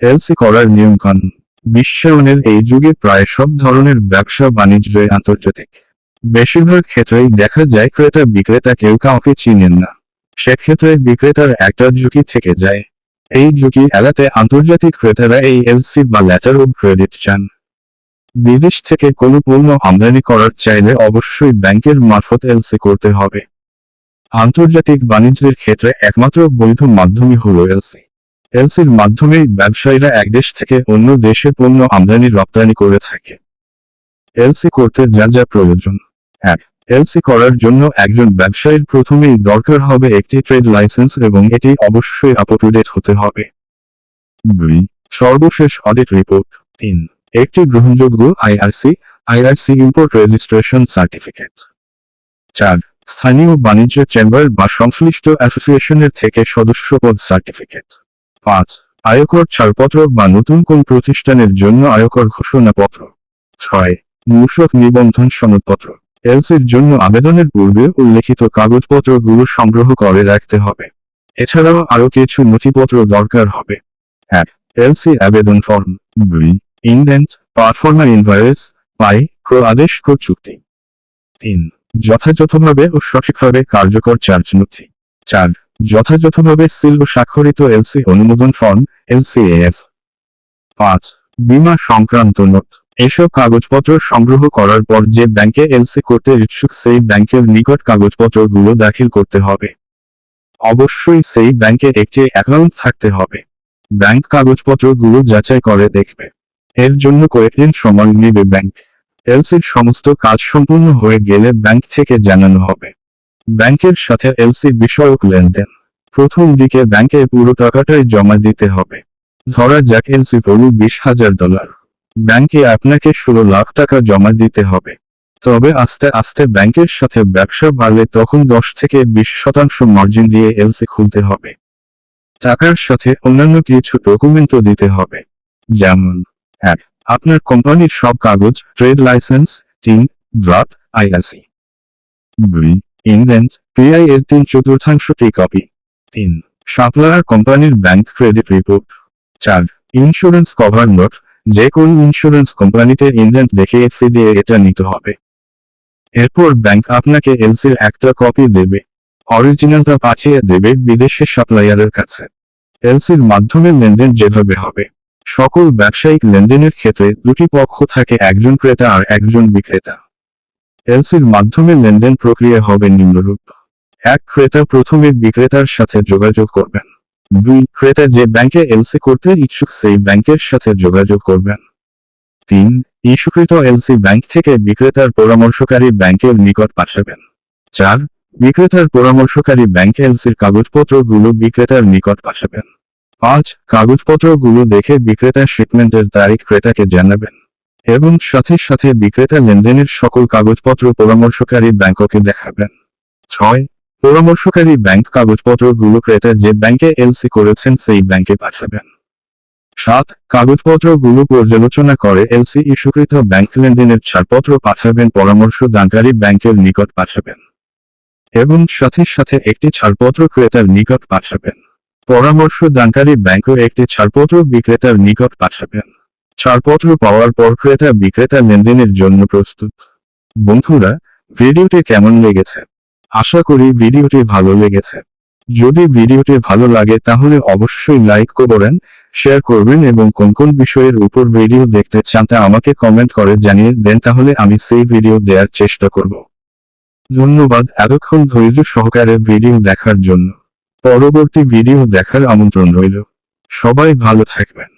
LC করার নিয়মকানুন বিশ্বায়নের এই যুগে প্রায় সব ধরনের ব্যবসা বাণিজ্যই আন্তর্জাতিক। বেশিরভাগ ক্ষেত্রেই দেখা যায় ক্রেতা বিক্রেতা কেউ কাউকে চিনেন না। সেক্ষেত্রে বিক্রেতার একটা ঝুঁকি থেকে যায়। এই ঝুঁকি এড়াতে আন্তর্জাতিক ক্রেতারা এই এলসি বা লেটার অব ক্রেডিট চান। বিদেশ থেকে কোনো পণ্য আমদানি করার চাইলে অবশ্যই ব্যাংকের মারফত এলসি করতে হবে। আন্তর্জাতিক বাণিজ্যের ক্ষেত্রে একমাত্র বৈধ মাধ্যমই হল এলসি। এলসির মাধ্যমেই ব্যবসায়ীরা এক দেশ থেকে অন্য দেশে পণ্য আমদানি, রপ্তানি করে থাকে। এলসি করতে যা যা প্রয়োজন। এক, এলসি করার জন্য একজন ব্যবসায়ীর প্রথমেই দরকার হবে একটি ট্রেড লাইসেন্স এবং এটি অবশ্যই আপ টু ডেট হতে হবে। দুই, সর্বশেষ অডিট রিপোর্ট তিন, একটি গ্রহণযোগ্য IRC IRC import registration certificate চার, স্থানীয় বাণিজ্য চেম্বার বা সংশ্লিষ্ট অ্যাসোসিয়েশনের থেকে সদস্যপদ সার্টিফিকেট পাঁচ, আয়কর ছাড়পত্র বা নতুন কোন প্রতিষ্ঠানের জন্য আয়কর ঘোষণাপত্র। ছয়, মূসক নিবন্ধন সনদপত্র। এলসির জন্য আবেদনের পূর্বে উল্লেখিত কাগজপত্রগুলো সংগ্রহ করে রাখতে হবে। এছাড়াও আরও কিছু নথিপত্র দরকার হবে। এক এলসি আবেদন ফর্ম দুই ইনডেন্ট পারফর্মা ইনভয়েস পাই ক্র আদেশ ক্র চুক্তি তিন, যথাযথভাবে ও সঠিকভাবে কার্যকর চার্জ নথি। চার যথাযথভাবে সিল ও স্বাক্ষরিত এলসি অনুমোদন ফর্ম এলসিএফ পাঁচ, বীমা সংক্রান্ত নোট। এসব কাগজপত্র সংগ্রহ করার পর যে ব্যাংকে এলসি করতে ইচ্ছুক সেই ব্যাংকের নিকট কাগজপত্রগুলো দাখিল করতে হবে। অবশ্যই সেই ব্যাংকে একটি অ্যাকাউন্ট থাকতে হবে। ব্যাংক কাগজপত্রগুলো যাচাই করে দেখবে। এর জন্য কয়েকদিন সময় নেবে ব্যাংক। এলসির সমস্ত কাজ সম্পূর্ণ হয়ে গেলে ব্যাংক থেকে জানানো হবে। ব্যাংকের সাথে এলসি বিষয়ক লেনদেন। প্রথম দিকে ব্যাংকে পুরো টাকাটাই জমা দিতে হবে। ধরা যাক এলসি ভ্যালু বিশ হাজার ডলার। ব্যাংকে আপনাকে ষোলো লাখ টাকা জমা দিতে হবে। তবে আস্তে আস্তে ব্যাংকের সাথে ব্যবসা বাড়লে তখন দশ থেকে বিশ শতাংশ মার্জিন দিয়ে এলসি খুলতে হবে। টাকার সাথে অন্যান্য কিছু ডকুমেন্টও দিতে হবে। যেমন, এক, আপনার কোম্পানির সব কাগজ, ট্রেড লাইসেন্স, তিন, ড্রাফট আইআসি দুই ইংল্যান্ড পিআই এর তিন চতুর্থাংশটি কপি তিন সাপ্লায়ার কোম্পানির ব্যাংক ক্রেডিট রিপোর্ট চার ইন্স্যুরেন্স কভার নোট যে কোন ইন্স্যুরেন্স কোম্পানিতে ইংল্যান্ড দেখে এফি দিয়ে এটা নিতে হবে। এরপর ব্যাংক আপনাকে এলসির একটা কপি দেবে। অরিজিনালটা পাঠিয়ে দেবে বিদেশের সাপ্লায়ারের কাছে। এলসির মাধ্যমে লেনদেন যেভাবে হবে। সকল ব্যবসায়িক লেনদেনের ক্ষেত্রে দুটি পক্ষ থাকে, একজন ক্রেতা আর একজন বিক্রেতা। এলসির মাধ্যমে লেনদেন প্রক্রিয়া হবে নিম্নরূপ। এক, ক্রেতা প্রথমে বিক্রেতার সাথে যোগাযোগ করবেন। দুই, ক্রেতা যে ব্যাংকে এলসি করতে ইচ্ছুক সেই ব্যাংকের সাথে যোগাযোগ করবেন। তিন, ইস্যুকৃত এলসি ব্যাংক থেকে বিক্রেতার পরামর্শকারী ব্যাংকের নিকট পাঠাবেন। চার, বিক্রেতার পরামর্শকারী ব্যাংক এলসির কাগজপত্রগুলো বিক্রেতার নিকট পাঠাবেন। পাঁচ, কাগজপত্রগুলো দেখে বিক্রেতা শিপমেন্টের তারিখ ক্রেতাকে জানাবেন। এবং সাথে সাথে বিক্রেতা লেনদেনের সকল কাগজপত্র পরামর্শকারী ব্যাংককে দেখাবেন। ছয়, পরামর্শকারী ব্যাংক কাগজপত্রগুলো ক্রেতা যে ব্যাংকে এলসি করেছেন সেই ব্যাংকে পাঠাবেন। সাত, কাগজপত্রগুলো পর্যালোচনা করে এলসি ইস্যুকৃত ব্যাংক লেনদেনের ছাড়পত্র পাঠাবেন পরামর্শ দানকারী ব্যাংকের নিকট পাঠাবেন। এবং সাথে সাথে একটি ছাড়পত্র ক্রেতার নিকট পাঠাবেন। পরামর্শ দানকারী ব্যাংকও একটি ছাড়পত্র বিক্রেতার নিকট পাঠাবেন। ছাড়পত্র পাওয়ার পর ক্রেতা বিক্রেতা লেনদেনের জন্য প্রস্তুত। বন্ধুরা, ভিডিওটি কেমন লেগেছে? আশা করি ভিডিওটি ভালো লেগেছে। যদি ভিডিওটি ভালো লাগে তাহলে অবশ্যই লাইক করবেন শেয়ার করবেন এবং কোন কোন বিষয়ের উপর ভিডিও দেখতে চান তা আমাকে কমেন্ট করে জানিয়ে দেন তাহলে আমি সেই ভিডিও দেওয়ার চেষ্টা করব। ধন্যবাদ এতক্ষণ ধৈর্য সহকারে ভিডিও দেখার জন্য। পরবর্তী ভিডিও দেখার আমন্ত্রণ রইল। সবাই ভালো থাকবেন।